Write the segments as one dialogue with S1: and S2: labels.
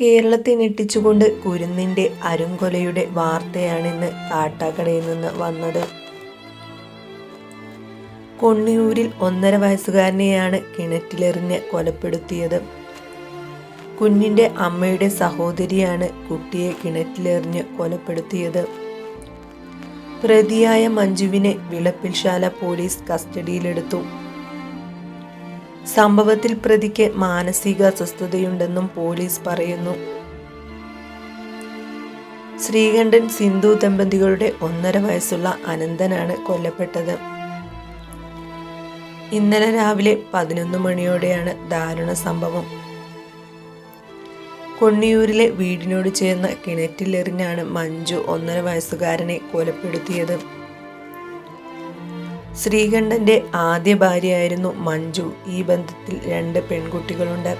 S1: കേരളത്തെ ഞെട്ടിച്ചുകൊണ്ട് കുരുന്നിന്റെ അരുംകൊലയുടെ വാർത്തയാണിന്ന് കാട്ടാക്കടയിൽ നിന്ന് വന്നത്. കൊണ്ണിയൂരിൽ ഒന്നര വയസ്സുകാരനെയാണ് കിണറ്റിലെറിഞ്ഞ് കൊലപ്പെടുത്തിയത്. കുഞ്ഞിന്റെ അമ്മയുടെ സഹോദരിയാണ് കുട്ടിയെ കിണറ്റിലെറിഞ്ഞ് കൊലപ്പെടുത്തിയത്. പ്രതിയായ മഞ്ജുവിനെ വിളപ്പിൽശാല പോലീസ് കസ്റ്റഡിയിലെടുത്തു. സംഭവത്തിൽ പ്രതിക്ക് മാനസിക അസ്വസ്ഥതയുണ്ടെന്നും പോലീസ് പറയുന്നു. ശ്രീകണ്ഠൻ സിന്ധു ദമ്പതികളുടെ ഒന്നര വയസ്സുള്ള അനന്തനാണ് കൊല്ലപ്പെട്ടത്. ഇന്നലെ രാവിലെ പതിനൊന്ന് മണിയോടെയാണ് ദാരുണ സംഭവം. കൊണ്ണിയൂരിലെ വീടിനോട് ചേർന്ന കിണറ്റിലെറിഞ്ഞാണ് മഞ്ജു ഒന്നര വയസ്സുകാരനെ കൊലപ്പെടുത്തിയത്. ശ്രീകണ്ഠന്റെ ആദ്യ ഭാര്യയായിരുന്നു മഞ്ജു. ഈ ബന്ധത്തിൽ രണ്ട് പെൺകുട്ടികളുണ്ട്.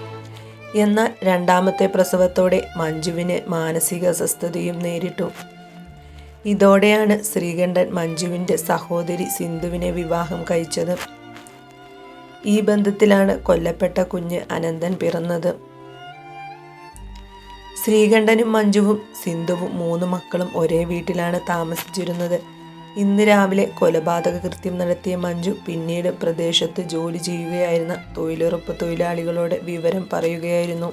S1: എന്നാൽ രണ്ടാമത്തെ പ്രസവത്തോടെ മഞ്ജുവിന് മാനസിക അസ്വസ്ഥതയും നേരിട്ടു. ഇതോടെയാണ് ശ്രീകണ്ഠൻ മഞ്ജുവിന്റെ സഹോദരി സിന്ധുവിനെ വിവാഹം കഴിച്ചത്. ഈ ബന്ധത്തിലാണ് കൊല്ലപ്പെട്ട കുഞ്ഞ് അനന്തൻ പിറന്നത്. ശ്രീകണ്ഠനും മഞ്ജുവും സിന്ധുവും മൂന്ന് മക്കളും ഒരേ വീട്ടിലാണ് താമസിച്ചിരുന്നത്. ഇന്ന് രാവിലെ കൊലപാതക കൃത്യം നടത്തിയ മഞ്ജു പിന്നീട് പ്രദേശത്ത് ജോലി ചെയ്യുകയായിരുന്ന തൊഴിലുറപ്പ് തൊഴിലാളികളോട് വിവരം പറയുകയായിരുന്നു.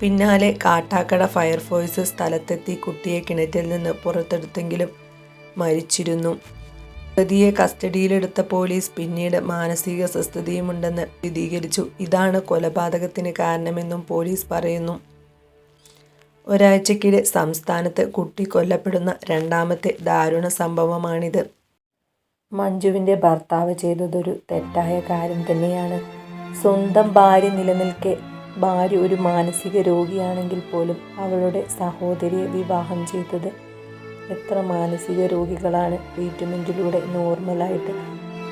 S1: പിന്നാലെ കാട്ടാക്കട ഫയർഫോഴ്സ് സ്ഥലത്തെത്തി കുട്ടിയെ കിണറ്റിൽ നിന്ന് പുറത്തെടുത്തെങ്കിലും മരിച്ചിരുന്നു. പ്രതിയെ കസ്റ്റഡിയിലെടുത്ത പോലീസ് പിന്നീട് മാനസിക സ്വസ്ഥതയുമുണ്ടെന്ന് സ്ഥിരീകരിച്ചു. ഇതാണ് കൊലപാതകത്തിന് കാരണമെന്നും പോലീസ് പറയുന്നു. ഒരാഴ്ചക്കിടെ സംസ്ഥാനത്ത് കുട്ടി കൊല്ലപ്പെടുന്ന രണ്ടാമത്തെ ദാരുണ സംഭവമാണിത്. മഞ്ജുവിന്റെ ഭർത്താവ് ചെയ്തതൊരു തെറ്റായ കാര്യം തന്നെയാണ്. സ്വന്തം ഭാര്യ നിലനിൽക്കെ ഭാര്യ ഒരു മാനസിക രോഗിയാണെങ്കിൽ പോലും അവളുടെ സഹോദരിയെ വിവാഹം ചെയ്തത് എത്ര മാനസിക രോഗികളാണ് ട്രീറ്റ്മെന്റിലൂടെ നോർമലായിട്ട്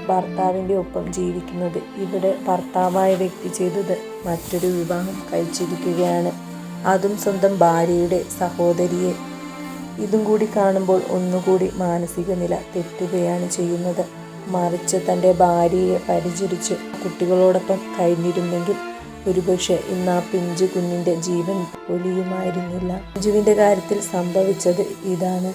S1: ഭർത്താവിന്റെ ഒപ്പം ജീവിക്കുന്നത്. ഇവിടെ ഭർത്താവായ വ്യക്തി ചെയ്തത് മറ്റൊരു വിവാഹം കഴിച്ചിരിക്കുകയാണ്. അതും സ്വന്തം ഭാര്യയുടെ സഹോദരിയെ. ഇതും കൂടി കാണുമ്പോൾ ഒന്നുകൂടി മാനസിക നില തെറ്റുകയാണ് ചെയ്യുന്നത്. മറിച്ച് തന്റെ ഭാര്യയെ പരിചരിച്ച് കുട്ടികളോടൊപ്പം കഴിഞ്ഞിരുന്നെങ്കിൽ ഒരുപക്ഷെ ഇന്ന് ആ പിഞ്ചു കുഞ്ഞിന്റെ ജീവൻ പൊലിയുമായിരുന്നില്ല പിഞ്ചുവിന്റെ കാര്യത്തിൽ സംഭവിച്ചത് ഇതാണ്.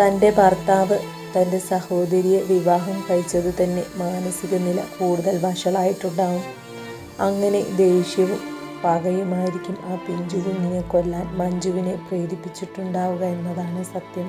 S1: തന്റെ ഭർത്താവ് തന്റെ സഹോദരിയെ വിവാഹം കഴിച്ചത് തന്നെ മാനസിക നില കൂടുതൽ വഷളായിട്ടുണ്ടാവും. അങ്ങനെ ദേഷ്യവും പകയുമായിരിക്കും ആ പിഞ്ചു കുഞ്ഞിനെ കൊല്ലാൻ മഞ്ജുവിനെ പ്രേരിപ്പിച്ചിട്ടുണ്ടാവുക എന്നതാണ് സത്യം.